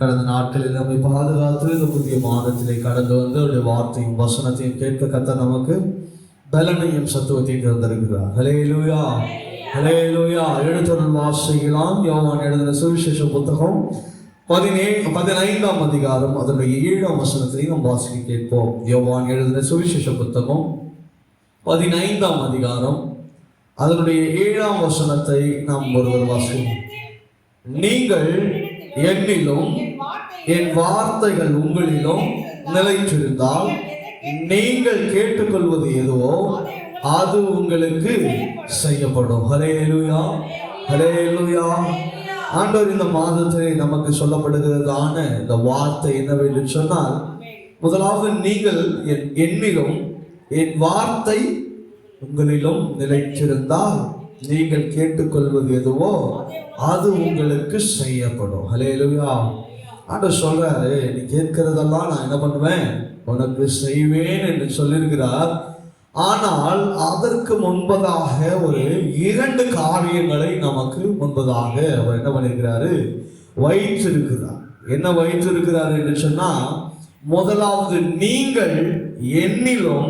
கடந்த நாட்களில் நம்மை பாதுகாத்து இந்த புதிய மாதத்திலே கடந்து வந்து அவருடைய வார்த்தையும் வசனத்தையும் கேட்க கத்த நமக்கு பலனையும் சத்துவத்தையும் தந்திருக்கிறார். ஹலே லூயா ஹலே லூயா எழுத்துடன் வாசிக்கலாம் யோவான் எழுதின சுவிசேஷ புத்தகம் பதினே பதினைந்தாம் அதிகாரம் அதனுடைய ஏழாம் வசனத்திலையும் நாம் வாசிக்க கேட்போம். யோவான் எழுதின சுவிசேஷ புத்தகம் பதினைந்தாம் அதிகாரம் அதனுடைய ஏழாம் வசனத்தை நாம் ஒருவர் வாசிக்கணும் நீங்கள் என்னிலும் என் வார்த்தைகள் உங்களிலும் நிலைத்திருந்தால் நீங்கள் கேட்டுக்கொள்வது எதுவோ அது உங்களுக்கு செய்யப்படும். ஹரேலுயா ஹரேலுயா ஆண்டவர் இந்த மாதத்திலே நமக்கு சொல்லப்படுகிறதான இந்த வார்த்தை என்னவென்று சொன்னால் முதலாவது நீங்கள் என் என்னிலும் என் வார்த்தை உங்களிலும் நிலைத்திருந்தால் நீங்கள் கேட்டுக்கொள்வது எதுவோ அது உங்களுக்கு செய்யப்படும். ஹலேலுயா ஆண்டு சொல்றாரு நீ கேட்கிறதெல்லாம் நான் என்ன பண்ணுவேன்? உனக்கு செய்வேன் என்று சொல்லியிருக்கிறார். ஆனால் அதற்கு முன்பதாக ஒரு இரண்டு காரியங்களை நமக்கு முன்பதாக அவர் என்ன பண்ணியிருக்கிறாரு? வைத்திருக்கிறார். என்ன வைத்திருக்கிறார் என்று சொன்னால் முதலாவது நீங்கள் என்னிலும்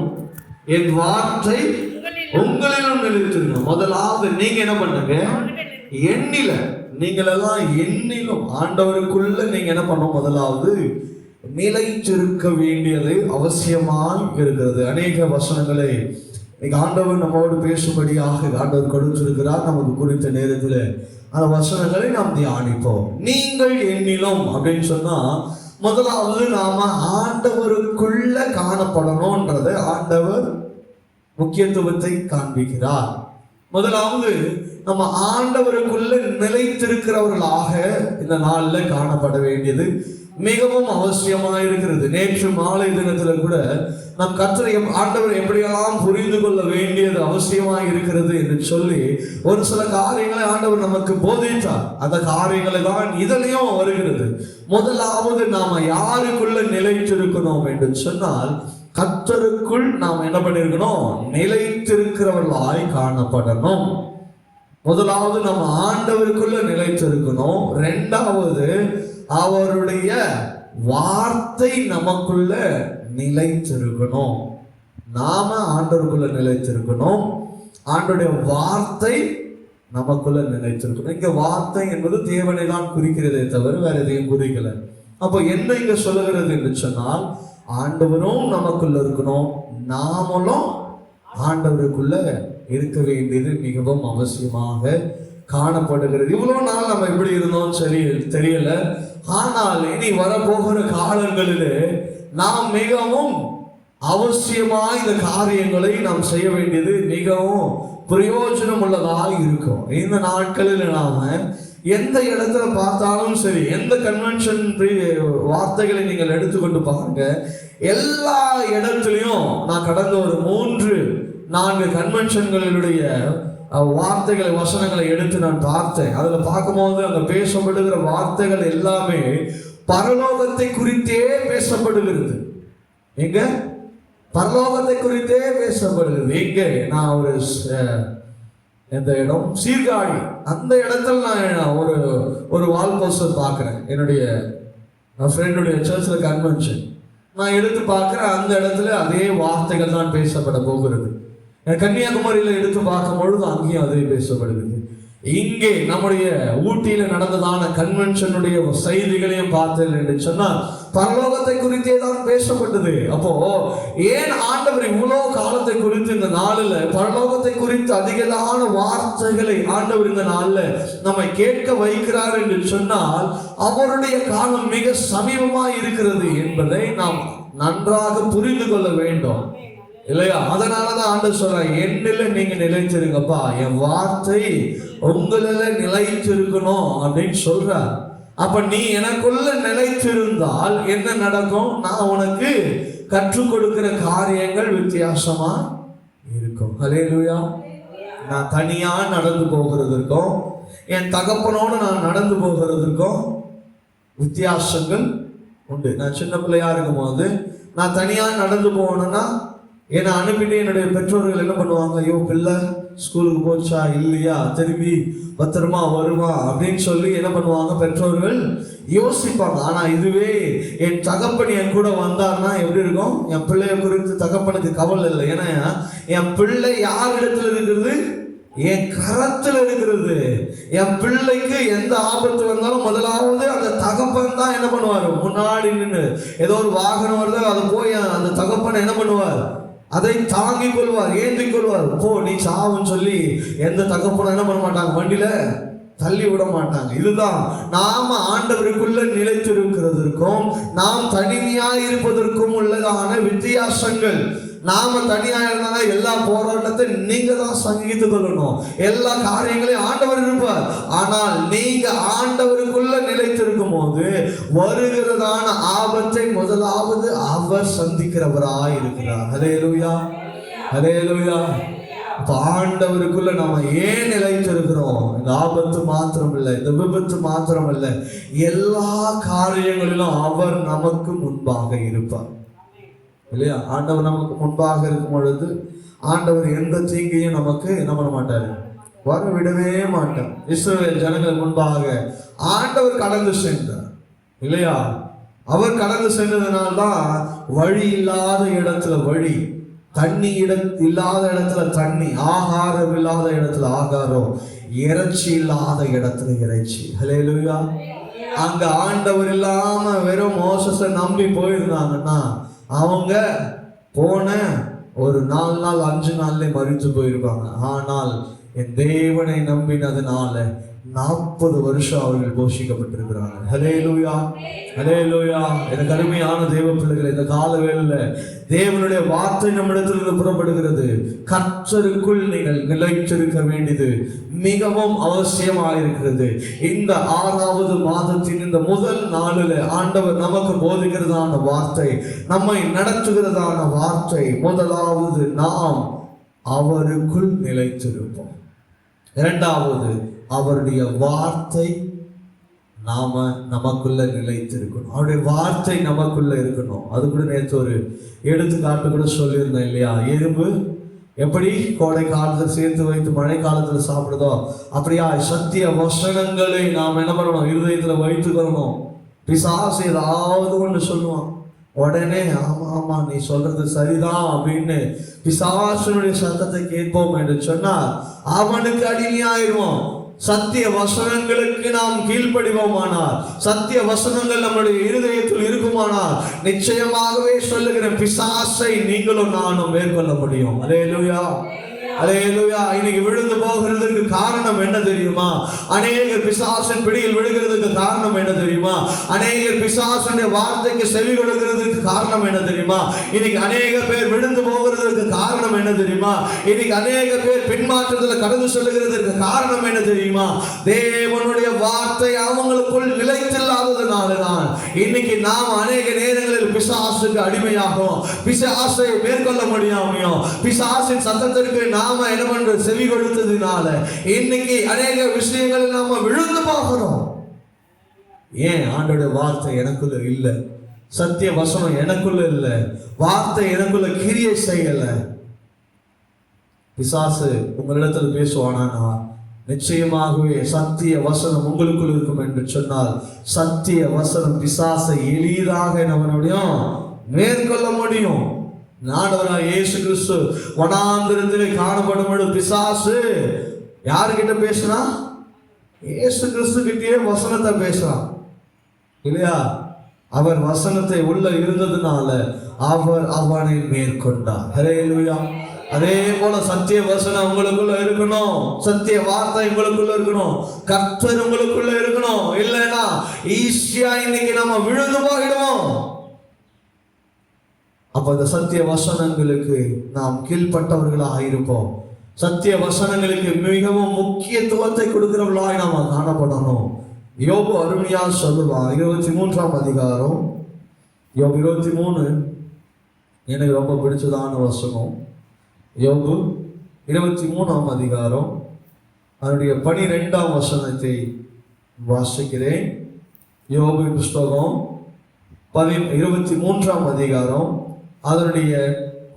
என் வார்த்தை உங்களிலும் நிலைத்திருங்க முதலாவது நீங்க என்ன பண்ணுங்க எண்ணில. நீங்கள் எல்லாம் எண்ணிலும் ஆண்டவருக்குள்ள நீங்க என்ன பண்ணும் முதலாவது நிலைத்திருக்க வேண்டியது அவசியமாக இருக்கிறது. அநேக வசனங்களை இன்னைக்கு ஆண்டவர் நம்மோடு பேசும்படியாக ஆண்டவர் கொடுத்திருக்கிறார். நமக்கு குறித்த நேரத்தில் அந்த வசனங்களை நாம் தியானிப்போம். நீங்கள் எண்ணிலும் அப்படின்னு சொன்னா முதலாவது நாம ஆண்டவருக்குள்ள காணப்படணும்ன்றதை ஆண்டவர் முக்கியத்துவத்தை காண்பிக்கிறார். முதலாவது நம்ம ஆண்டவருக்குள்ள நிலைத்திருக்கிறவர்களாக இந்த நாளில் காணப்பட வேண்டியது மிகவும் அவசியமாக இருக்கிறது. நேற்று மாலை தினத்துல கூட நம் கத்தரை ஆண்டவர் எப்படியெல்லாம் புரிந்து கொள்ள வேண்டியது அவசியமாக இருக்கிறது என்று சொல்லி ஒரு சில காரியங்களை ஆண்டவர் நமக்கு போதித்தார். அந்த காரியங்களை தான் இதுலயும் வருகிறது. முதலாவது நாம யாருக்குள்ள நிலைத்திருக்கணும் என்று சொன்னால் கத்தருக்குள் நாம் என்ன பண்ணிருக்கணும் நிலைத்திருக்கிறவர்களாய் காணப்படணும். முதலாவது நம்ம ஆண்டவருக்குள்ள நிலைத்திருக்கணும். ரெண்டாவது அவருடைய வார்த்தை நமக்குள்ள நிலைத்திருக்கணும். நாம ஆண்டவருக்குள்ள நிலைத்திருக்கணும். ஆண்டுடைய வார்த்தை நமக்குள்ள நிலைத்திருக்கணும். இங்க வார்த்தை என்பது தேவனை தான் குறிக்கிறதே தவிர வேற எதையும் குறிக்கல. அப்போ என்ன இங்க சொல்லுகிறது என்று சொன்னால் ஆண்டவரும் நமக்குள்ள இருக்கணும். நாமளும் ஆண்டவருக்குள்ள இருக்க வேண்டியது மிகவும் அவசியமாக காணப்படுகிறது. இவ்வளோ நாள் நம்ம எப்படி இருந்தோம் சரி தெரியல. ஆனால் இனி வரப்போகிற காலங்களிலே நாம் மிகவும் அவசியமாக இந்த காரியங்களை நாம் செய்ய வேண்டியது மிகவும் பிரயோஜனம் உள்ளதாக இருக்கும். இந்த நாட்களில் நாம எந்த இடத்துல பார்த்தாலும் சரி எந்த கன்வென்ஷன் வார்த்தைகளை நீங்கள் எடுத்துக்கொண்டு பாருங்க. எல்லா இடத்துலையும் நான் கடந்த ஒரு மூன்று நான்கு கன்வென்ஷன்களினுடைய வார்த்தைகளை வசனங்களை எடுத்து நான் பார்த்தேன். அதில் பார்க்கும்போது அங்கே பேசப்படுகிற வார்த்தைகள் எல்லாமே பரலோகத்தை குறித்தே பேசப்படுகிறது. எங்க? பரலோகத்தை குறித்தே பேசப்படுகிறது. எங்க? நான் ஒரு ச- எந்த இடம்? சீர்காழி. அந்த இடத்துல நான் ஒரு ஒரு வால் போஸ்டர் பார்க்குறேன். என்னுடைய ஃப்ரெண்டுடைய சர்ச்சில் கன்வென்ஷன் நான் எடுத்து பார்க்குறேன் அந்த இடத்துல அதே வார்த்தைகள் தான் பேசப்பட போகிறது. கன்னியாகுமரியில் எடுத்து பார்க்கும் பொழுது அங்கேயும் அதே பேசப்படுகிறது. இங்கே நம்முடைய ஊட்டியில நடந்ததான கன்வென்ஷனுடைய செய்திகளையும் பார்த்தேன் என்று சொன்னால் பரலோகத்தை குறித்தே தான் பேசப்பட்டது. அப்போ ஏன் ஆண்டவர் இவ்வளவு காலத்தை குறித்து இந்த நாளில் பரலோகத்தை குறித்து அதிகமான வார்த்தைகளை ஆண்டவர் இந்த நாளில் நம்மை கேட்க வைக்கிறார் என்று சொன்னால் அவருடைய காலம் மிக சமீபமாய் இருக்கிறது என்பதை நாம் நன்றாக புரிந்து கொள்ள வேண்டும். இல்லையா? அதனாலதான் ஆண்டு சொல்றேன் என்னில நீங்க நிலைச்சிருங்கப்பா என் வார்த்தை உங்களில நிலைச்சிருக்கணும் அப்படின்னு சொல்ற அப்ப நீ எனக்குள்ள நிலைத்திருந்தால் என்ன நடக்கும்? நான் உனக்கு கற்றுக் கொடுக்கிற காரியங்கள் வித்தியாசமா இருக்கும். ஹalleluya. நான் தனியா நடந்து போகிறதுக்கும் என் தகப்பனோடு நான் நடந்து போகிறதுக்கும் வித்தியாசங்கள் உண்டு. நான் சின்ன பிள்ளையா இருக்கும்போது நான் தனியா நடந்து போகணும்னா என்னை அனுப்பிட்டு என்னுடைய பெற்றோர்கள் என்ன பண்ணுவாங்க? ஐயோ பிள்ளை ஸ்கூலுக்கு போச்சா இல்லையா? திரும்பி பத்திரமா வருமா? அப்படின்னு சொல்லி என்ன பண்ணுவாங்க பெற்றோர்கள்? யோசிப்பாங்க. ஆனா இதுவே என் தகப்பன் என் கூட வந்தார்னா எப்படி இருக்கும்? என் பிள்ளைய குறித்து தகப்பனுக்கு கவலை இல்லை. ஏன்னா என் பிள்ளை யார் இடத்துல இருக்கிறது? என் கரத்துல இருக்கிறது. என் பிள்ளைக்கு எந்த ஆபத்து வந்தாலும் முதலாவது அந்த தகப்பன் தான் என்ன பண்ணுவார்? முன்னாடி நின்று ஏதோ ஒரு வாகனம் வருது அதை போய் அந்த தகப்பன் என்ன பண்ணுவார்? அதை தாங்கிக் கொள்வார் ஏந்திக் கொள்வார். போ நீ சாவுன்னு சொல்லி எந்த தகப்பனும் என்ன பண்ண மாட்டாங்க? வண்டியில தள்ளி விட மாட்டாங்க. இதுதான் நாம ஆண்டவருக்குள்ள நிலைத்திருக்கிறதற்கும் நாம் தனிமையாக இருப்பதற்கும் உள்ளதான வித்தியாசங்கள். நாம தனியா இருந்தா எல்லா போராட்டத்தை நீங்க தான் சங்கித்து கொள்ளணும். எல்லா காரியங்களையும் ஆண்டவர் இருப்பார். ஆனால் நீங்க ஆண்டவருக்குள்ள நிலைத்திருக்கும் போது வருகிறதான ஆபத்தை முதலாவது அவர் சந்திக்கிறவராய் இருக்கிறார். அதே லூயா அதே லூயா அப்ப ஆண்டவருக்குள்ள நம்ம ஏன் நிலைத்திருக்கிறோம்? இந்த ஆபத்து மாத்திரம் இல்லை இந்த விபத்து மாத்திரம் இல்லை எல்லா காரியங்களிலும் அவர் நமக்கு முன்பாக இருப்பார். இல்லையா? ஆண்டவர் நமக்கு முன்பாக இருக்கும் பொழுது ஆண்டவர் எந்த தீங்கையும் நமக்கு என்ன பண்ண மாட்டார்? வர விடவே மாட்டார். இஸ்ரேல் ஜனங்கள் முன்பாக ஆண்டவர் கடந்து சென்றார். இல்லையா? அவர் கடந்து சென்றதுனால்தான் வழி இல்லாத இடத்துல வழி தண்ணி இட இல்லாத இடத்துல தண்ணி ஆகாரம் இல்லாத இடத்துல ஆகாரம் இறைச்சி இல்லாத இடத்துல இறைச்சி. ஹலே அங்க ஆண்டவர் இல்லாம வெறும் மோசத்தை நம்பி போயிருந்தாங்கன்னா அவங்க போன ஒரு நாலு நாள் அஞ்சு நாள்லேயே மறித்து போயிருப்பாங்க ஆனால் என் தேவனை நம்பினதுனால நாற்பது வருஷம் அவர்கள் போஷிக்கப்பட்டிருக்கிறாங்க ஹலே லூயா ஹலே லூயா எனக்கு அருமையான தெய்வ பிள்ளைகள் இந்த கால வேலையில் தேவனுடைய வார்த்தை நம்மிடத்திலிருந்து புறப்படுகிறது. கற்றருக்குள் நீங்கள் நிலைத்திருக்க வேண்டியது மிகவும் அவசியமாக இருக்கிறது. இந்த ஆறாவது மாதத்தின் இந்த முதல் நாளில் ஆண்டவர் நமக்கு போதுகிறதான வார்த்தை நம்மை நடத்துகிறதான வார்த்தை முதலாவது நாம் அவருக்குள் நிலைத்திருப்போம். இரண்டாவது அவருடைய வார்த்தை நாம நமக்குள்ள நிலைத்திருக்கணும். அவருடைய வார்த்தை நமக்குள்ள இருக்கணும். அது கூட நேற்று ஒரு எடுத்துக்காட்டு கூட சொல்லியிருந்தேன் இல்லையா? எறும்பு எப்படி கோடை காலத்தில் சேர்த்து வைத்து மழை காலத்தில் சாப்பிடுதோ அப்படியா? சத்திய வசனங்களை நாம் என்ன பண்ணணும்? இருதயத்தில் வைத்துக்கணும் பிசாசு ஏதாவது ஒன்று சொல்லுவான். உடனே ஆமா ஆமா நீ சொல்றது சரிதான் அப்படின்னு பிசாசனுடைய சத்தத்தை கேட்போம் என்று சொன்னால் அவனுக்கு அடிமையாயிருவோம் சத்திய வசனங்களுக்கு நாம் கீழ்ப்படிவோமானால் சத்திய வசனங்கள் நம்முடைய இருதயத்தில் இருக்குமானால் நிச்சயமாகவே சொல்லுகிற பிசாசை நீங்களும் நானும் மேற்கொள்ள முடியும். அலேலுயா இன்னைக்கு விழுந்து போகிறதுக்கு காரணம் என்ன தெரியுமா? அநேகர் பிசாசன் பிடியில் விழுகிறதுக்கு காரணம் என்ன தெரியுமா? அநேகர் பிசாசனுடைய வார்த்தைக்கு செவி கொடுக்கிறதுக்கு காரணம் என்ன தெரியுமா? இன்னைக்கு அநேக பேர் விழுந்து போகிறதுக்கு காரணம் என்ன தெரியுமா? இன்னைக்கு அநேக பேர் பின்மாற்றத்தில் கடந்து செல்லுகிறதுக்கு காரணம் என்ன தெரியுமா? தேவனுடைய வார்த்தை அவங்களுக்குள் நிலைத்தில்லாததுனால தான் இன்னைக்கு நாம் அநேக நேரங்களில் பிசாசுக்கு அடிமையாகும். பிசாசை மேற்கொள்ள முடியாமையும் பிசாசின் சத்தத்திற்கு நாம என்ன பண்றோம் செவி கொடுத்ததுனால இன்னைக்கு அநேக விஷயங்கள் நாம விழுந்து போகிறோம் ஏன்? ஆண்டோட வார்த்தை எனக்குள்ள இல்லை. சத்திய வசனம் எனக்குள்ள இல்லை. வார்த்தை எனக்குள்ள கிரிய செய்யல. பிசாசு உங்களிடத்தில் பேசுவானா நிச்சயமாகவே சத்திய வசனம் உங்களுக்குள் இருக்கும் என்று சொன்னால் சத்திய வசனம் பிசாசை எளிதாக நம்மளுடைய மேற்கொள்ள முடியும். நாடவராக இயேசு கிறிஸ்து வனாந்திரத்திலே காணப்படும் பொழுது பிசாசு யாருக்கிட்ட பேசுனா இயேசு கிறிஸ்து கிட்டேயே வசனத்தை பேசுறான் இல்லையா? அவர் வசனத்தை உள்ள இருந்ததுனால அவர் அவனை மேற்கொண்டார். ஹரேலூயா அதே போல சத்திய வசனம் உங்களுக்குள்ள இருக்கணும். சத்திய வார்த்தை உங்களுக்குள்ள இருக்கணும். கர்த்தர் உங்களுக்குள்ள இருக்கணும். இல்லைன்னா ஈஸியா இன்னைக்கு நம்ம விழுந்து போயிடுவோம். அப்போ இந்த சத்திய வசனங்களுக்கு நாம் கீழ்ப்பட்டவர்களாக இருப்போம். சத்திய வசனங்களுக்கு மிகவும் முக்கியத்துவத்தை கொடுக்கிறவர்களாய் நாம் காணப்படணும். யோபு அருமையா சொல்லுவான் இருபத்தி மூன்றாம் அதிகாரம் யோபு இருபத்தி மூணு எனக்கு ரொம்ப பிடிச்சதான வசனம். யோபு இருபத்தி மூணாம் அதிகாரம் அதனுடைய பனிரெண்டாம் வசனத்தை வாசிக்கிறேன். யோபு புஸ்தகம் பதி இருபத்தி மூன்றாம் அதிகாரம் அதனுடைய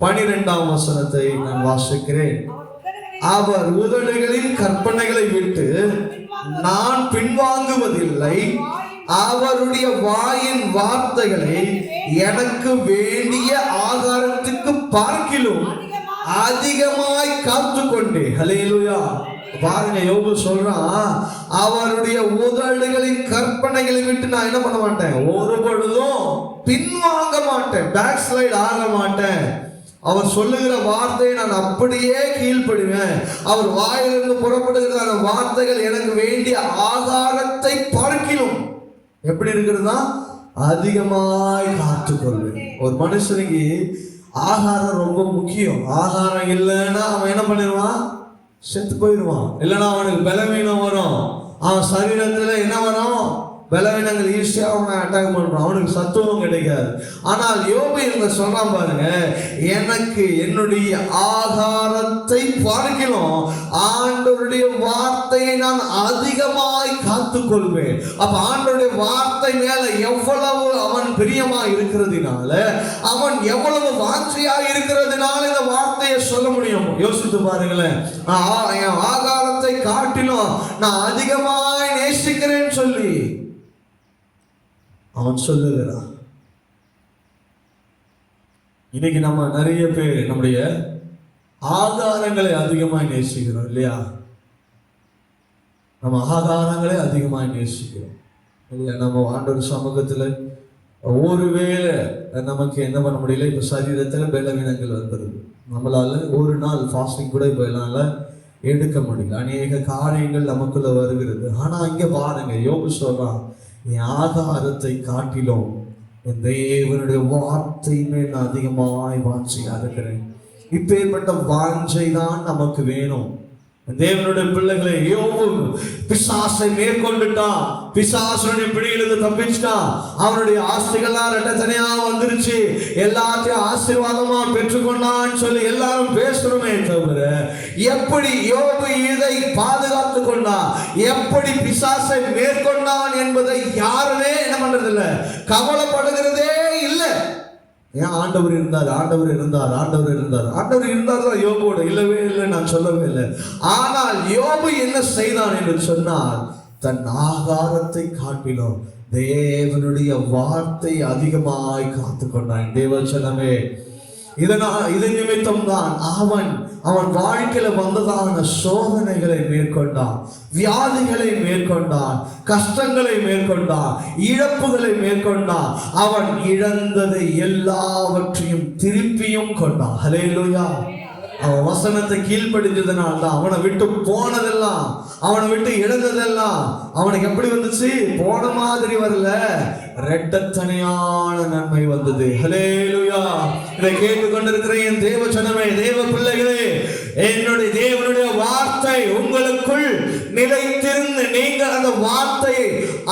பனிரெண்டாம் வசனத்தை நான் வாசிக்கிறேன். அவர் உதடுகளின் கற்பனைகளை விட்டு நான் பின்வாங்குவதில்லை. அவருடைய வாயின் வார்த்தைகளை எனக்கு வேண்டிய ஆகாரத்துக்கு பார்க்கிலும் அதிகமாய் காத்து கொண்டே ஹலேலுயா பாருங்க யோபு சொல்றான் அவருடைய உதடுகளின் கற்பனைகளை விட்டு நான் என்ன பண்ண மாட்டேன்? ஒரு பொழுதும் பின்வாங்க மாட்டேன் பேக் ஸ்லைட் ஆக மாட்டேன். அவர் சொல்லுகிற வார்த்தையை நான் அப்படியே கீழ்ப்படுவேன். அவர் வாயிலிருந்து புறப்படுகிற அந்த வார்த்தைகள் எனக்கு வேண்டிய ஆகாரத்தை பார்க்கிலும். எப்படி இருக்கிறதா? அதிகமாய் காத்துக்கொள்வேன். ஒரு மனுஷனுக்கு ஆகாரம் ரொம்ப முக்கியம். ஆகாரம் இல்லைன்னா அவன் என்ன பண்ணிடுவான்? செத்து போயிடுவான். இல்லைன்னா அவனுக்கு பலவீனம் வரும். அவன் சரீரத்தில் என்ன வரும்? பலவீனங்கள் ஈஸியாக அவனை அட்டாக் பண்ணுறான் அவனுக்கு சத்துவம் கிடைக்காது. ஆனால் யோபு இவங்க சொன்னான் பாருங்க எனக்கு என்னுடைய ஆகாரத்தை பார்க்கலாம் ஆண்டவருடைய வார்த்தையை நான் அதிகமாய் காத்துக்கொள்வேன். அப்ப ஆண்டவருடைய வார்த்தை மேல எவ்வளவு அவன் பிரியமா இருக்கிறதுனால அவன் எவ்வளவு வாஞ்சையா இருக்கிறதுனால இந்த வார்த்தையை சொல்ல முடியும். யோசித்து பாருங்களேன். நான் என் ஆகாரத்தை காட்டிலும் நான் அதிகமாய் நேசிக்கிறேன்னு சொல்லி அவன் சொல்லுகிறான். இன்னைக்கு நம்ம நிறைய பேர் நம்முடைய ஆதாரங்களை அதிகமாக நேசிக்கிறோம் இல்லையா? நம்ம ஆதாரங்களை அதிகமாக நேசிக்கிறோம் இல்லையா? நம்ம ஆண்டவர் சமூகத்தில் ஒருவேளை நமக்கு என்ன பண்ண முடியல? இப்போ சரீரத்தில் பலவீனங்கள் வந்துடுது நம்மளால் ஒரு நாள் ஃபாஸ்டிங் கூட இப்போ என்னால் எடுக்க முடியல. அநேக காரியங்கள் நமக்குள்ளே வருகிறது. ஆனால் இங்கே பாருங்க யோபு சொல்கிறான் நீ ஆதாரத்தை காட்டிலும் என் தேவனுடைய வார்த்தை மேல் அதிகமாய் வாஞ்சையா இருக்கிறேன் இப்பேற்பட்ட வாஞ்சை தான் நமக்கு வேணும். தேவனுடைய பிள்ளைகளை யோபு பிசாசை மேற்கொண்டுட்டான் பிசாசனுடைய பிடியிலிருந்து தப்பிச்சிட்டான் அவனுடைய ஆஸ்திகள்லாம் ரெட்ட தனியா வந்துருச்சு. எல்லாத்தையும் ஆசீர்வாதமா பெற்றுக்கொண்டான்னு சொல்லி எல்லாரும் பேசணுமே தவிர எப்படி யோபு இதை பாதுகாத்து கொண்டான் எப்படி பிசாசை மேற்கொண்டான் என்பதை யாருமே என்ன பண்றதில்லை. கவலைப்படுகிறதே இல்லை. ஏன் ஆண்டவர் இருந்தார்? ஆண்டவர் இருந்தார் ஆண்டவர் இருந்தார். ஆண்டவர் இருந்தார் தான் யோபோட இல்லவே இல்லை நான் சொல்லவே இல்லை. ஆனால் யோபு என்ன செய்தான் என்று சொன்னால் தன் ஆகாரத்தை காட்டிலும் தேவனுடைய வார்த்தை அதிகமாய் காத்து கொண்டான் தேவச்சனமே இதனால் இது நிமித்தம் தான் அவன் அவன் வாழ்க்கையில வந்ததான சோதனைகளை மேற்கொண்டான் வியாதிகளை மேற்கொண்டான் கஷ்டங்களை மேற்கொண்டான் இழப்புகளை மேற்கொண்டான். அவன் இழந்ததை எல்லாவற்றையும் திருப்பியும் கொண்டான். ஹலேலுயா அவன் வசனத்தை கீழ்ப்படிஞ்சதுனால தான் அவனை விட்டு போனதெல்லாம் அவனை விட்டு இழந்ததெல்லாம் அவனுக்கு எப்படி வந்துச்சு? போன மாதிரி வரல. ரெட்டத்தனையான நன்மை வந்தது. ஹலேலுயா இதை கேட்டுக்கொண்டிருக்கிற என் தேவ சனமே தேவ பிள்ளைகளே என்னுடைய தேவனுடைய வார்த்தை உங்களுக்குள் நிலைத்திருந்து நீங்கள் அந்த வார்த்தையை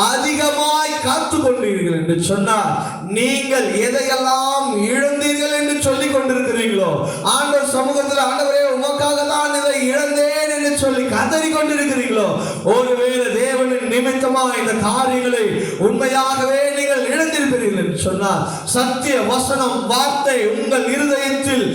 அதிகமாய் காத்து கொண்டீர்கள் என்று சொன்னால் நீங்கள் எதையெல்லாம் இழந்தீர்கள் என்று சொல்லிக் கொண்டிருக்கிறீங்களோ ஆண்டவர் சமூகத்தில் ஆண்டவரே உமக்காக தான் இதை இழந்தேன் என்று சொல்லி கதறி கொண்டிருக்கிறீங்களோ ஒருவேளை தேவனின் நிமித்தமா இந்த காரியங்களை உண்மையாகவே நீங்கள் இழந்திருக்கிறீர்கள் என்று சொன்னார் சத்திய வசனம் வார்த்தை உங்கள் இருதயத்தில்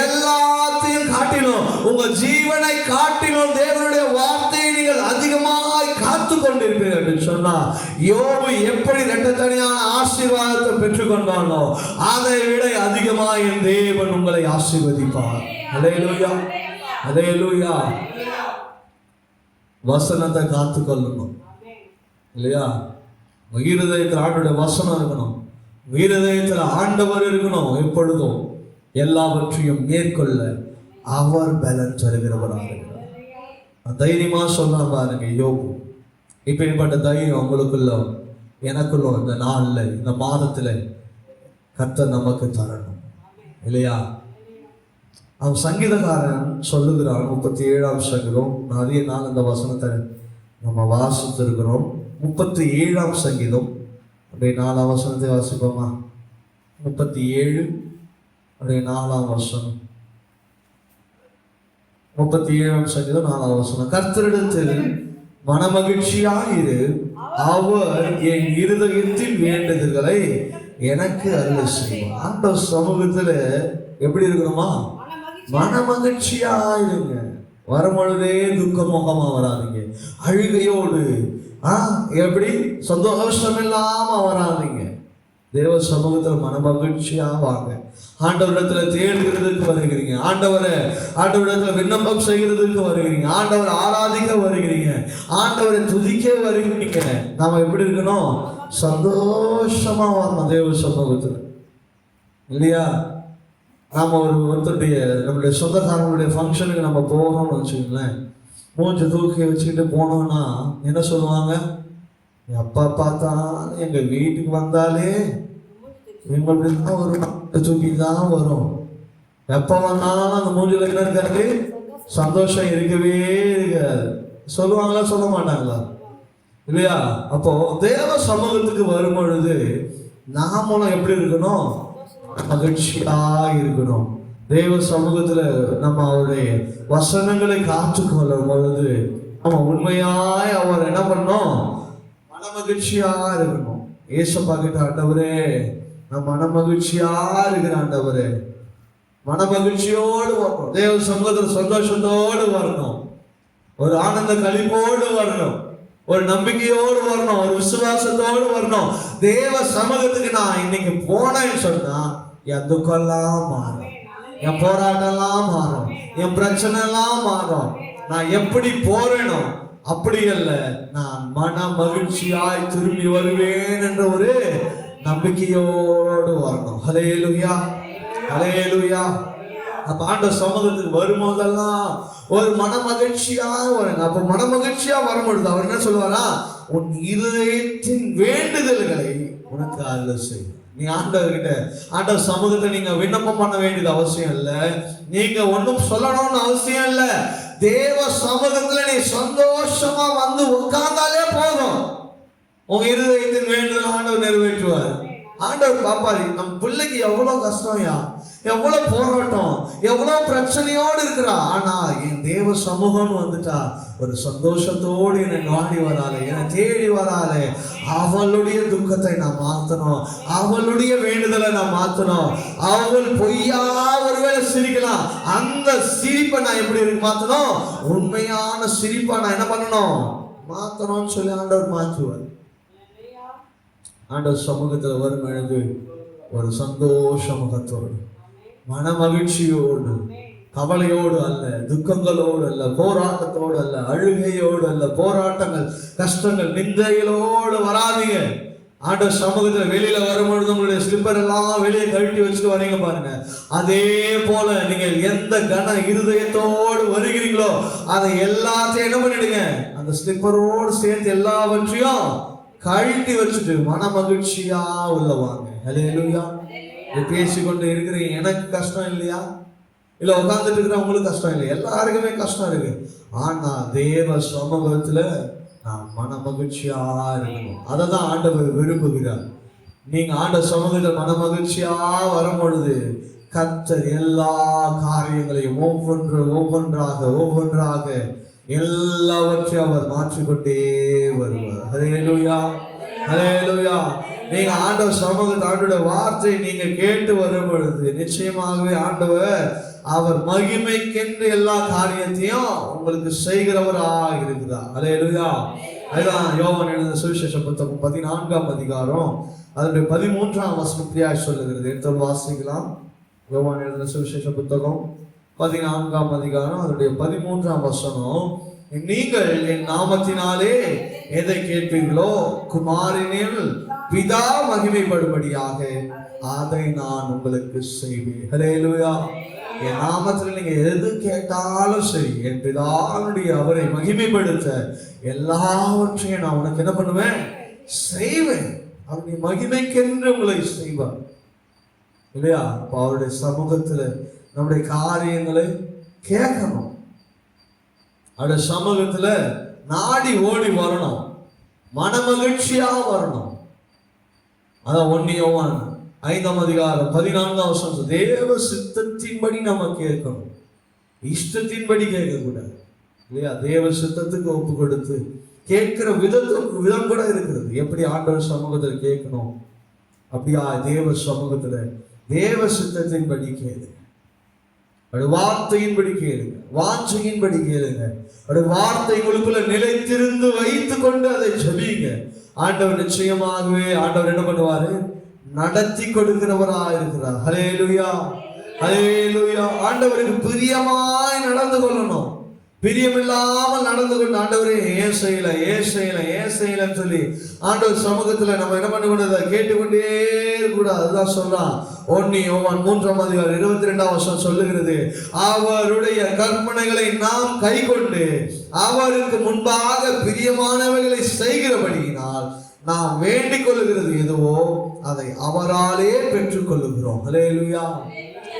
எல்லாத்தையும் காட்டிலும் உங்கள் ஜீவனை காட்டிலும் தேவனுடைய வார்த்தையை நீங்கள் அதிகமாக காத்து கொண்டிருப்பீர்கள் என்று சொன்னார் யோபு எப்படி ரெட்டத்தனியான ஆசீர்வாதத்தை பெற்றுக்கொண்டானோ அதை விட அதிகமாக என் தேவன் உங்களை ஆசீர்வதிப்பார். அலையலூயா அலையலூயா வசனத்தை காத்து கொள்ளணும் இல்லையா? உங்க இருதயத்தில் ஆண்டோட வசனம் இருக்கணும். உயிரதயத்தில் ஆண்டவர் இருக்கணும் எப்பொழுதும். எல்லாவற்றையும் மேற்கொள்ள அவர் பலன் தருகிறவராக இருக்கிறார் தைரியமாக சொன்னா பாருங்க யோபு. இப்படிப்பட்ட தைரியம் உங்களுக்குள்ள எனக்குள்ள இந்த நாளில் இந்த மாதத்தில் கத்தை நமக்கு தரணும். இல்லையா? அவன் சங்கீதக்காரன் சொல்லுகிறான் முப்பத்தி ஏழாம் சங்கீதம் நிறைய நாள் அந்த வசனத்தை நம்ம வாசித்திருக்கிறோம். முப்பத்தி ஏழாம் சங்கீதம். அப்படியே நாலாம் வசனத்தை வாசிப்போமா? முப்பத்தி ஏழு அப்படியே நாலாம் வசனம். முப்பத்தி ஏழாம் சங்கீதம் நாலாம் வசனம். கர்த்தரிடத்தில் மனமகிழ்ச்சியாயிரு. அவர் என் இருதயத்தில் வேண்டுதல்களை எனக்கு அருள் செய்வார். ஆண்டவர் சமூகத்தில் எப்படி இருக்கணுமா? மன மகிழ்ச்சியா இருங்க வரும்பொழுதே துக்க முகமா வராதீங்க. அழுகையோடு ஆ எப்படி? சந்தோஷம் இல்லாம வராதீங்க. தேவ சமூகத்தில் மன மகிழ்ச்சியா வாங்க ஆண்டவரிடத்துல தேடுகிறதுக்கு வருகிறீங்க. ஆண்டவரை ஆண்டவரிடத்துல விண்ணப்பம் செய்கிறதுக்கு வருகிறீங்க. ஆண்டவரை ஆராதிக்க வருகிறீங்க. ஆண்டவரை துதிக்க வருகிறீங்க. நாம எப்படி இருக்கணும்? சந்தோஷமா வரணும் தேவ சமூகத்தில். இல்லையா? நாம் ஒரு ஒருத்தருடைய நம்மளுடைய சொந்தக்காரங்களுடைய ஃபங்க்ஷனுக்கு நம்ம போகணும்னு வச்சுக்கோங்களேன். மூஞ்சி தூக்கி வச்சுக்கிட்டு போனோம்னா என்ன சொல்லுவாங்க? எப்போ பார்த்தாலும் எங்கள் வீட்டுக்கு வந்தாலே எங்களுக்கு தான் வரும்? தூக்கி தான் வரும். எப்போ வந்தாலும் அந்த மூஞ்சியில் என்ன இருக்காது? சந்தோஷம் இருக்கவே இருக்காது. சொல்லுவாங்களா? சொல்ல மாட்டாங்களா? இல்லையா? அப்போ தேவ சமூகத்துக்கு வரும் பொழுது நாமளும் எப்படி இருக்கணும்? மகிழ்ச்சியா இருக்கணும். தேவ சமூகத்துல நம்ம அவருடைய வசனங்களை காத்துக்கொள்ளும் பொழுது நம்ம உண்மையாய் அவர் என்ன பண்ணோம் மன மகிழ்ச்சியாக இருக்கணும். ஏசப்பா கிட்ட ஆண்டவரே நான் மன மகிழ்ச்சியாக இருக்கிற ஆண்டவரே. மன மகிழ்ச்சியோடு வரணும். தேவ சமூகத்துல சந்தோஷத்தோடு வரணும். ஒரு ஆனந்த கழிப்போடு வரணும். ஒரு நம்பிக்கையோடு வரணும். ஒரு விசுவாசத்தோடு வரணும். தேவ சமூகத்துக்கு நான் இன்னைக்கு போனேன்னு சொன்னா என் துக்கம்லாம் மாறும். என் போராட்டம்லாம் மாறும். என் பிரச்சனைலாம் மாறும். நான் எப்படி போறேனோ அப்படி அல்ல நான் மன மகிழ்ச்சியாய் திரும்பி வருவேன் என்ற ஒரு நம்பிக்கையோடு வரணும். ஹலேலுயா ஹலேலுயா அப்ப ஆண்ட சமூகத்துக்கு வரும்போதெல்லாம் ஒரு மன மகிழ்ச்சியா வருங்க அப்ப மன மகிழ்ச்சியா வரும்பொழுது அவர் என்ன சொல்லுவாரா? உன் இருதயத்தின் வேண்டுதல்களை உனக்கு அல்ல செய் நீ ஆண்டவர்கிட்ட ஆண்டவர் சமூகத்தை நீங்க விண்ணப்பம் பண்ண வேண்டியது அவசியம் இல்லை. நீங்க ஒன்றும் சொல்லணும்னு அவசியம் இல்லை. தேவ சமூகத்துல நீ சந்தோஷமா வந்து உட்கார்ந்தாலே போதும். உங்க இருதயத்தின் வேண்டுதல் ஆண்டவர் நிறைவேற்றுவார். ஆண்டவர் பாப்பாரு நம்ம பிள்ளைக்கு எவ்வளவு கஷ்டம்யா? எவ்வளவு போராட்டம்? எவ்வளவு பிரச்சனையோடு இருக்கிறா? ஆனா என் தேவ சமூகம்னு வந்துட்டா ஒரு சந்தோஷத்தோடு என்னை நாடி வராளே என்னை தேடி வராளே. அவளுடைய துக்கத்தை நான் மாத்தணும். அவளுடைய வேண்டுதலை நான் மாத்தணும். அவள் பொய்யா ஒருவேளை சிரிக்கலாம். அந்த சிரிப்பை நான் எப்படி இருக்கு மாத்தணும்? உண்மையான சிரிப்பை நான் என்ன பண்ணணும்? மாத்தணும்னு சொல்லி ஆண்டவர் மாற்றுவார். ஆண்டவர் சமூகத்தில் வரும் பொழுது ஒரு சந்தோஷ முகத்தோடு மன மகிழ்ச்சியோடு கவலையோடு அல்ல துக்கங்களோடு அல்ல போராட்டத்தோடு அல்ல அழுகையோடு அல்ல போராட்டங்கள் கஷ்டங்கள் நிந்தைகளோடு வராதீங்க. ஆண்டவர் சமூகத்தில் வெளியில வரும்பொழுது உங்களுடைய ஸ்லிப்பர் எல்லாம் வெளியே கழட்டி வச்சுட்டு வரீங்க பாருங்க. அதே போல நீங்கள் எந்த கன இருதயத்தோடு வருகிறீங்களோ அதை எல்லாத்தையும் என்ன பண்ணிடுங்க அந்த ஸ்லிப்பரோடு சேர்த்து எல்லாவற்றையும் கழட்டி வச்சுட்டு மன மகிழ்ச்சியா உள்ள வாங்க ஹalleluya பேசிக்கொண்டு இருக்கிறீங்க எனக்கு கஷ்டம் இல்லையா? இல்ல உட்கார்ந்துட்டு இருக்கிற உங்களுக்கு கஷ்டம் இல்லை எல்லாருக்குமே கஷ்டம் இருக்கு. ஆனா தேவ சமூகத்துல நான் மன மகிழ்ச்சியா இருக்கணும். அதை தான் ஆண்டவர் விரும்புகிறார். நீங்க ஆண்ட சமூகத்துல மன மகிழ்ச்சியா வரும் பொழுது கர்த்தர் எல்லா காரியங்களையும் ஒவ்வொன்று ஒவ்வொன்றாக ஒவ்வொன்றாக எல்லாவற்றையும் அவர் மாற்றிக்கொண்டே வருவார். ஹalleluya ஹalleluya நீங்க ஆண்டவர் சமூகத்தை ஆண்டோட வார்த்தை நீங்க கேட்டு வரும் பொழுது நிச்சயமாகவே ஆண்டவர் அவர் மகிமைக்கென்று எல்லா காரியத்தையும் உங்களுக்கு செய்கிறவராக இருக்கிறார். ஹalleluya அதுதான் யோகன் எழுந்த சுவிசேஷ புத்தகம் பதினான்காம் அதிகாரம் அதனுடைய பதிமூன்றாம் வசனத்தையாய் சொல்லுகிறது. எடுத்து வாசிக்கலாம். யோகன் எழுந்த சுவிசேஷ புத்தகம் பதினான்காம் அதிகாரம் அதனுடைய பதிமூன்றாம் வசனம். நீங்கள் என் நாமத்தினாலே எதை கேட்பீர்களோ குமாரினில் பிதா மகிமைப்படும்படியாக அதை நான் உங்களுக்கு செய்வேன். ஹalleluya. என் நாமத்தில் நீங்க எது கேட்டாலும் சரி என் பிதாவுடைய அவரை மகிமைப்படுத்த எல்லாவற்றையும் நான் உனக்கு என்ன பண்ணுவேன்? செய்வேன். அவருடைய மகிமைக்கென்று உங்களை செய்வார். இல்லையா? அவருடைய சமூகத்துல நம்முடைய காரியங்களை கேட்கணும். அவருடைய சமூகத்துல நாடி ஓடி வரணும். மனமகிழ்ச்சியா வரணும். அதான் ஒன்னியவான் ஐந்தாம் அதிகாரம் பதினான்காம் வருஷம் தேவ சித்தத்தின்படி நம்ம கேட்கணும். இஷ்டத்தின்படி கேட்கக்கூடாது. இல்லையா? தேவ சித்தத்துக்கு ஒப்பு கொடுத்து கேட்கிற விதத்துக்கு விதம் கூட இருக்கிறது. எப்படி ஆண்டவர் சமூகத்தில் கேட்கணும்? அப்படியா? தேவ சமூகத்துல தேவ சித்தத்தின்படி கேளு. அவருடைய வார்த்தையின்படி கேளுங்க. வாஞ்சையின்படி கேளுங்க. அவருடைய வார்த்தை உங்களுக்குள்ள நிலைத்திருந்து வைத்து கொண்டு அதை ஜெபிங்க ஆண்டவர் நிச்சயமாகவே ஆண்டவர் என்ன பண்ணுவாரு? நடத்தி கொடுக்கிறவரா இருக்கிறார். ஹலேலுயா ஹலேலுயா ஆண்டவருக்கு பிரியமாய் நடந்து கொள்ளணும். பிரியமில்லாமல் நடந்து கொண்டு ஆண்டவரே ஏன் செய்யல ஏன் செய்யல ஏன் செய்யலன்னு சொல்லி ஆண்டவர் சமூகத்துல நம்ம என்ன பண்ண கூடாது கேட்டுக்கொண்டே இருக்கக்கூடாது. அதுதான் சொல்றான். ஒன்னி யோவான் மூன்றாம் அதிகாரம் இருபத்தி ரெண்டாம் வருஷம் சொல்லுகிறது அவருடைய கற்பனைகளை நாம் கை கொண்டு அவருக்கு முன்பாக பிரியமானவைகளை செய்கிறபடியினால் நாம் வேண்டிக் கொள்ளுகிறது எதுவோ அதை அவராலே பெற்றுக் கொள்ளுகிறோம். அலே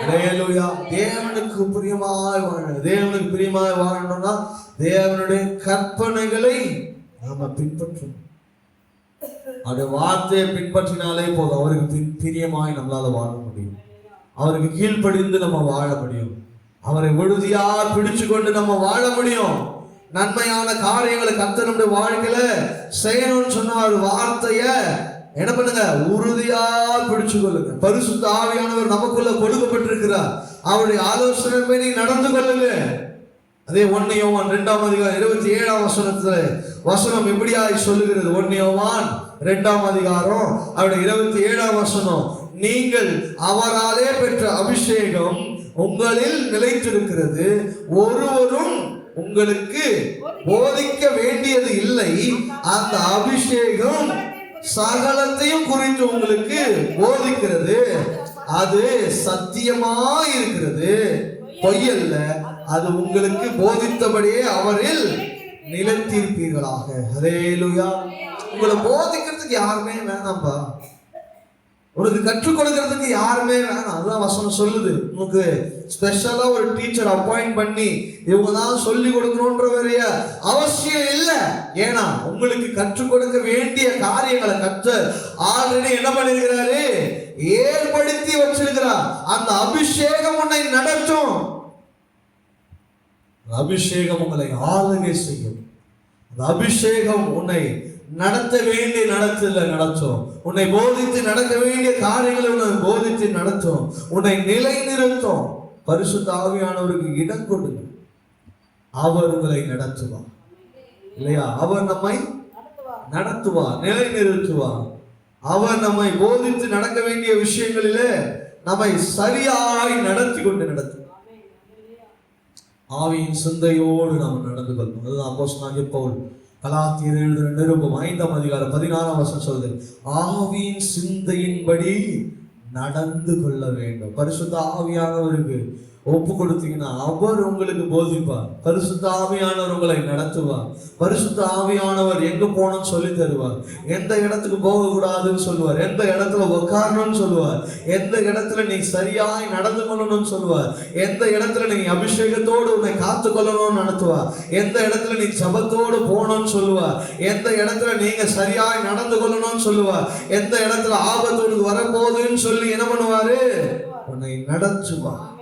தேவனுக்கு பிரியமாய் வாழணும் தேவனுக்கு பிரியமாய் வாழணும்னா தேவனுடைய கற்பனைகளை நாம பின்பற்றணும். அவருடைய வார்த்தையை பின்பற்றினாலே போதும் அவருக்கு பிரியமாய் நம்மளால வாழ முடியும். அவருக்கு கீழ்ப்படிந்து நம்ம வாழ முடியும். அவரை உறுதியா பிடிச்சு கொண்டு நம்ம வாழ முடியும். நன்மையான காரியங்களை கர்த்தர் நம்முடைய வாழ்க்கையில செய்யணும்னு சொன்ன ஒரு வார்த்தைய என்ன பண்ணுங்க? உறுதியா பிடிச்சு கொள்ளுங்க. பரிசுத்த ஆவியானவர் நமக்குள்ள கொடுக்கப்பட்டிருக்கிறார். அவருடைய ஆலோசனை நீ நடந்து கொள்ளுங்க அதே ஒன்னையோவான் இரண்டாம் அதிகாரம் இருபத்தி ஏழாம் வசனத்துல வசனம் எப்படியாய் சொல்லுகிறது. ஒன்னையோவான் இரண்டாம் அதிகாரம் அவருடைய இருபத்தி ஏழாம் வசனம் நீங்கள் அவராலே பெற்ற அபிஷேகம் உங்களில் நிலைத்திருக்கிறது. ஒருவரும் உங்களுக்கு போதிக்க வேண்டியது இல்லை. அந்த அபிஷேகம் சகலத்தையும் குறித்து உங்களுக்கு போதிக்கிறது. அது சத்தியமா இருக்கிறது பொய்யல்ல. அது உங்களுக்கு போதித்தபடியே அவரில் நிலைத்திருப்பீர்களாக. ஹalleluya உங்களை போதிக்கிறதுக்கு யாருமே வேணாம்ப்பா உனக்கு கற்றுக் கொடுக்கறதுக்கு யாருமே வேணாம் அதுதான் வசனம் சொல்லுது. உனக்கு ஸ்பெஷலா ஒரு டீச்சர் அப்பாயிண்ட் பண்ணி இவங்க தான் சொல்லி கொடுக்கணுன்ற வேறைய அவசியம் இல்லை. ஏன்னா உங்களுக்கு கற்றுக் கொடுக்க வேண்டிய காரியங்களை கற்று ஆல்ரெடி என்ன பண்ணிருக்கிறாரு? ஏற்படுத்தி வச்சிருக்கிறார். அந்த அபிஷேகம் உன்னை நடத்தும். அபிஷேகம் உங்களை ஆளுகை செய்யும். அந்த அபிஷேகம் உன்னை நடத்த வேண்டிய நடத்தல நடத்தும். உன்னை போதித்து நடக்க வேண்டிய காரியங்களை உன்னை போதித்து நடத்தும். உன்னை நிலை நிறுத்தும் பரிசுத்த ஆவியானவருக்கு இடம் கொடுங்க. அவர் உங்களை நடத்துவார். இல்லையா? அவர் நம்மை நடத்துவார் நிலைநிறுத்துவார். அவர் நம்மை போதித்து நடக்க வேண்டிய விஷயங்களிலே நம்மை சரியாய் நடத்தி கொண்டு நடத்தும் ஆவியின் சிந்தையோடு நாம் நடந்து கொள்வோம். அதுதான் அப்போ பவுல் கலாத்தியர் எழுதுகிற நிருபம் ஐந்தாம் அதிகாரம் பதினாறாம் வருஷம் சொல்லுது. ஆவியின் சிந்தையின்படி நடந்து கொள்ள வேண்டும். பரிசுத்த ஆவியானவருக்கு ஒப்பு கொடுத்தீங்கன்னா அவர் உங்களுக்கு போதிப்பார். பரிசுத்த ஆவியானவர் உங்களை நடத்துவார். பரிசுத்த ஆவியானவர் எங்க போகணும்னு சொல்லி தருவார். எந்த இடத்துக்கு போக கூடாதுன்னு சொல்லுவார். எந்த இடத்துல உட்காரணும்னு சொல்லுவார். எந்த இடத்துல நீ சரியாய் நடந்து கொள்ளணும்னு சொல்லுவார். எந்த இடத்துல நீ அபிஷேகத்தோடு உன்னை காத்து கொள்ளணும்னு நடத்துவார். எந்த இடத்துல நீ ஜபத்தோடு போகணும்னு சொல்லுவார். எந்த இடத்துல நீங்க சரியாய் நடந்து கொள்ளணும்னு சொல்லுவார். எந்த இடத்துல ஆபத்து உனக்கு வரப்போகுதுன்னு சொல்லி என்ன பண்ணுவாரு? உன்னை நடத்துவார்.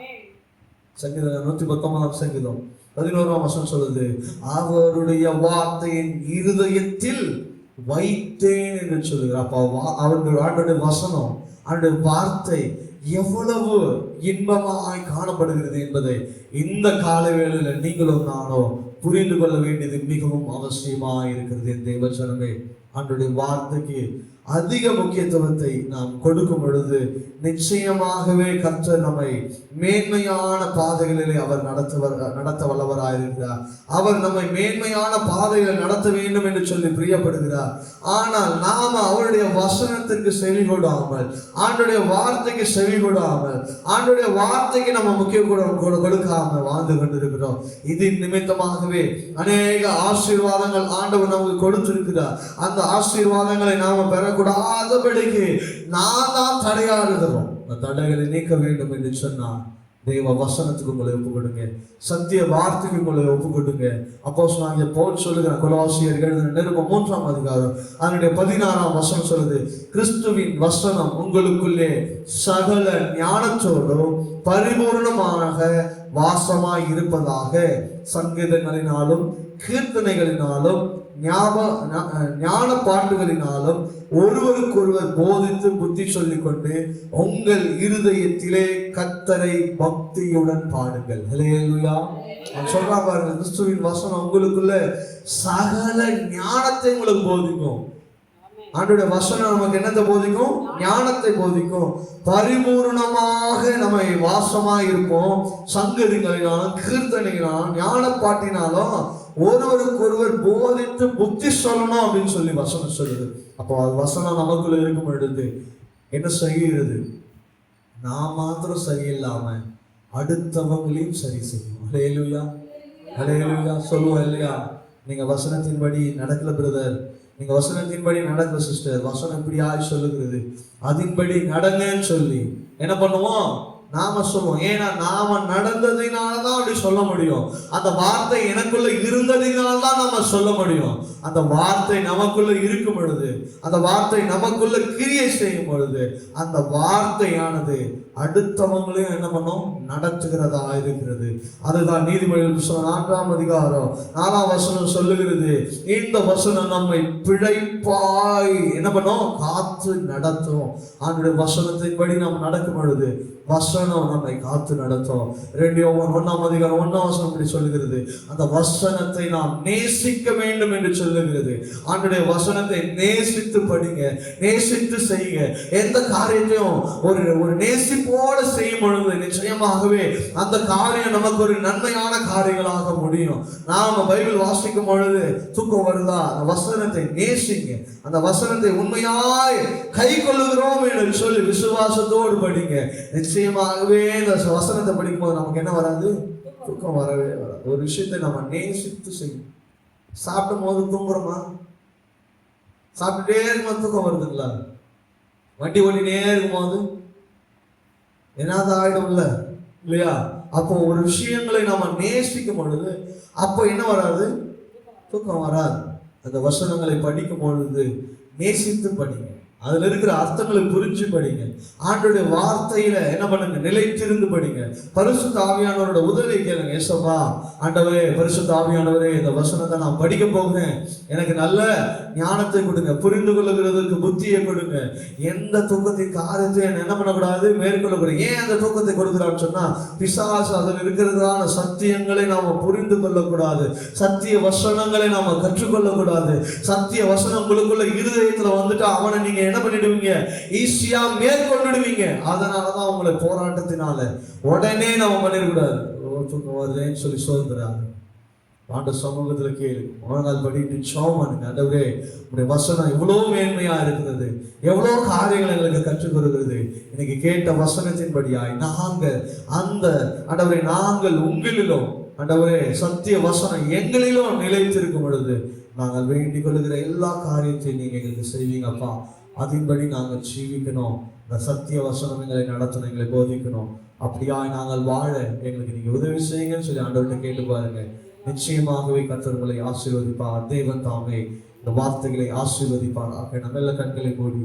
சங்கீதம் நூற்றி பத்தொன்பதாம் சங்கீதம் பதினோராம் வசனம் சொல்லுது அவருடைய வார்த்தையின் இருதயத்தில் வைத்தேன் என்று சொல்லுகிறார். அப்போ வா- அவர்கள் ஆண்டுடைய வசனம் அவருடைய வார்த்தை எவ்வளவு இன்பமாய் காணப்படுகிறது என்பதை இந்த காலவேளையில் நீங்களும் நானும் புரிந்து கொள்ள வேண்டியது மிகவும் அவசியமாக இருக்கிறது. என் தேவச்சனமே ஆண்டுடைய வார்த்தைக்கு அதிக முக்கியத்துவத்தை நாம் கொடுக்கும் பொழுது நிச்சயமாகவே கர்த்தர் நம்மை மேன்மையான பாதைகளிலே அவர் நடத்துவர் நடத்த வல்லவராயிருக்கிறார் அவர் நம்மை மேன்மையான பாதைகளை நடத்த வேண்டும் என்று சொல்லி பிரியப்படுகிறார். ஆனால் நாம அவருடைய வசனத்திற்கு செவி கொடாமல் ஆண்டுடைய வார்த்தைக்கு செவி கொடாமல் ஆண்டுடைய வார்த்தைக்கு நம்ம முக்கியத்துவம் கொடுக்காமல் வாழ்ந்து கொண்டிருக்கிறோம். இது நிமித்தமாகவே அநேக ஆசீர்வாதங்கள் ஆண்டவர் நமக்கு கொடுத்திருக்கிறார். அந்த ஆசீர்வாதங்களை நாம வரக்கூடாதபடிக்கு நான் தான் தடையா இருக்கிறோம் அந்த தடைகளை நீக்க வேண்டும் என்று சொன்னார் தெய்வ வசனத்துக்கு உங்களை ஒப்பு கொடுங்க சத்திய வார்த்தைக்கு உங்களை ஒப்பு கொடுங்க அப்போ சொன்னாங்க போல் சொல்லுகிற கொலாசியர் எழுதின நிருபம் மூன்றாம் அதிகாரம் அதனுடைய பதினாறாம் வசனம் சொல்லுது கிறிஸ்துவின் வசனம் உங்களுக்குள்ளே சகல ஞானத்தோடும் பரிபூர்ணமாக வாசமாய் இருப்பதாக சங்கீதங்களினாலும் கீர்த்தனைகளினாலும் ஞாப ஞான பாட்டுகளினாலும் ஒருவருக்கொருவர் போதித்து புத்தி சொல்லிக் கொண்டு உங்கள் இருதயத்திலே கத்தரை பக்தியுடன் பாடுங்கள். ஹalleluya அவன் சொல்றான் பாருங்க கிறிஸ்துவின் வசனம் உங்களுக்குள்ள சகல ஞானத்தை உங்களுக்கு போதிக்கும். ஆண்டுடைய வசனம் நமக்கு என்னத்தை போதிக்கும்? ஞானத்தை போதிக்கும். பரிபூர்ணமாக நம்ம வாசமா இருப்போம். சங்கதிகளினாலும் கீர்த்தனைகளாலும் ஞான பாட்டினாலும் ஒருவருக்கொருவர் போதித்து புத்தி சொல்லணும் அப்படின்னு சொல்லி வசனம் சொல்லுது. அப்போ அது வசனம் நமக்குள்ள இருக்கும் பொழுது என்ன செய்கிறது? நான் மாத்திரம் சரியில்லாம அடுத்தவங்களையும் சரி செய்யும் அலையலுயா அலையலுயா சொல்லுவோம் இல்லையா? நீங்க வசனத்தின்படி நடக்கல பிரதர் நீங்க வசனத்தின்படி நடக்கல சிஸ்டர் வசனம் இப்படியாய் சொல்லுகிறது. அதின்படி நடங்கன்னு சொல்லி என்ன பண்ணுவோம்? நாம சொல்லுவோம். ஏன்னா நாம நடந்ததுனாலதான் அப்படி சொல்ல முடியும்? அந்த வார்த்தை எனக்குள்ள இருந்ததினால தான் நம்ம சொல்ல முடியும். அந்த வார்த்தை நமக்குள்ள இருக்கும் பொழுது அந்த வார்த்தை நமக்குள்ள கிரியை செய்யும் பொழுது அந்த வார்த்தையானது அடுத்தவங்களையும் என்ன பண்ணும்? நடத்துகிறதா இருக்கிறது. அதுதான் நீதிமொழி புஸ்தகம் நான்காம் அதிகாரம். நாலாம் வசனம் சொல்லுகிறது இந்த வசனம் நம்மை பிழைப்பாய். என்ன பண்ணும்? காத்து நடத்தும். ஆண்டுடைய வசனத்தின்படி நாம் நடக்கும் பொழுது வசனம் நம்மை காத்து நடத்தும். ரெண்டு ஒவ்வொரு ஒண்ணாம் அதிகாரம் ஒன்னாம் வசனம் இப்படி சொல்லுகிறது. அந்த வசனத்தை நாம் நேசிக்க வேண்டும் என்று சொல்லுகிறது. ஆண்டுடைய வசனத்தை நேசித்து படிங்க நேசித்து செய்யுங்க. எந்த காரியத்தையும் ஒரு ஒரு நேசிப்போடு செய்யும் பொழுது நிச்சயமாகவே அந்த காரியம் நமக்கு ஒரு நன்மையான காரியங்களாக முடியும். நாம பைபிள் வாசிக்கும் பொழுது தூக்கம் வருதா? அந்த வசனத்தை நேசிங்க. அந்த வசனத்தை உண்மையாய் கை கொள்ளுகிறோம் என்று சொல்லி விசுவாசத்தோடு படிங்க. நிச்சயமாகவே இந்த வசனத்தை படிக்கும்போது நமக்கு என்ன வராது? தூக்கம் வரவே வராது. ஒரு விஷயத்தை நம்ம நேசித்து செய்யும் சாப்பிடும் போது தூங்குறோமா? சாப்பிட்டுட்டே இருக்கும்போது தூக்கம் வருதுங்களா? வண்டி ஓட்டினே இருக்கும்போது? என்னது ஆகிடும்ல இல்லையா? அப்போ ஒரு விஷயங்களை நம்ம நேசிக்கும் பொழுது அப்போ என்ன வராது? தூக்கம் வராது. அந்த வசனங்களை படிக்கும் பொழுது நேசித்து படிங்க. அதில் இருக்கிற அர்த்தங்களை புரிஞ்சு படிங்க. ஆண்டுடைய வார்த்தையில என்ன பண்ணுங்க? நிலைத்திருந்து படிங்க. பரிசு தாவியானவரோட உதவி கேளுங்க. ஏசப்பா ஆண்டவரே பரிசு தாவியானவரே இந்த வசனத்தை நான் படிக்க போகிறேன். எனக்கு நல்ல ஞானத்தை கொடுங்க. புரிந்து கொள்ளுகிறதுக்கு புத்தியை கொடுங்க. எந்த தூக்கத்தின் காரியத்தையும் என்ன பண்ணக்கூடாது? மேற்கொள்ளக்கூடாது ஏன் அந்த தூக்கத்தை கொடுக்குறான்னு சொன்னா பிசாசு அதில் இருக்கிறதான சத்தியங்களை நாம புரிந்து கொள்ளக்கூடாது. சத்திய வசனங்களை நாம கற்றுக்கொள்ளக்கூடாது. சத்திய வசனம் உங்களுக்குள்ள இருதயத்துல வந்துட்டு அவனை நீங்க என்ன பண்ணிடுவீங்க? ஈஸியா மேற்கொண்டுடுவீங்க. அதனாலதான் அவங்களை போராட்டத்தினால உடனே நம்ம பண்ணிடக்கூடாது. தூக்கம் சொல்லி சோதராது பாண்ட சமூகத்துல கேளு. நாள் படிட்டு சோமானுங்க பண்ணுங்க உடைய வசனம் எவ்வளோ மேன்மையா இருக்கிறது. எவ்வளோ காரியங்கள் எங்களுக்கு கற்றுக் கொடுக்கிறது. இன்னைக்கு கேட்ட வசனத்தின்படியாய் நாங்கள் அந்த ஆண்டவரே நாங்கள் உங்களிலும் அண்டவரே சத்திய வசனம் எங்களிலும் நிலைத்திருக்கும் பொழுது நாங்கள் வேண்டிக் கொள்ளுகிற எல்லா காரியத்தையும் நீங்க எங்களுக்கு செய்வீங்கப்பா. அதன்படி நாங்கள் ஜீவிக்கணும். இந்த சத்திய வசனம் எங்களை நடத்தணும் எங்களை போதிக்கணும். அப்படியா நாங்கள் வாழ எங்களுக்கு நீங்கள் உதவி செய்யுங்கன்னு சொல்லி ஆண்டவர்கிட்ட கேட்டு பாருங்க. நிச்சயமாகவே கத்தர்களை ஆசீர்வதிப்பார். தேவன் தாமே இந்த வார்த்தைகளை ஆசீர்வதிப்பார் ஆக நல்ல கண்களை மூடி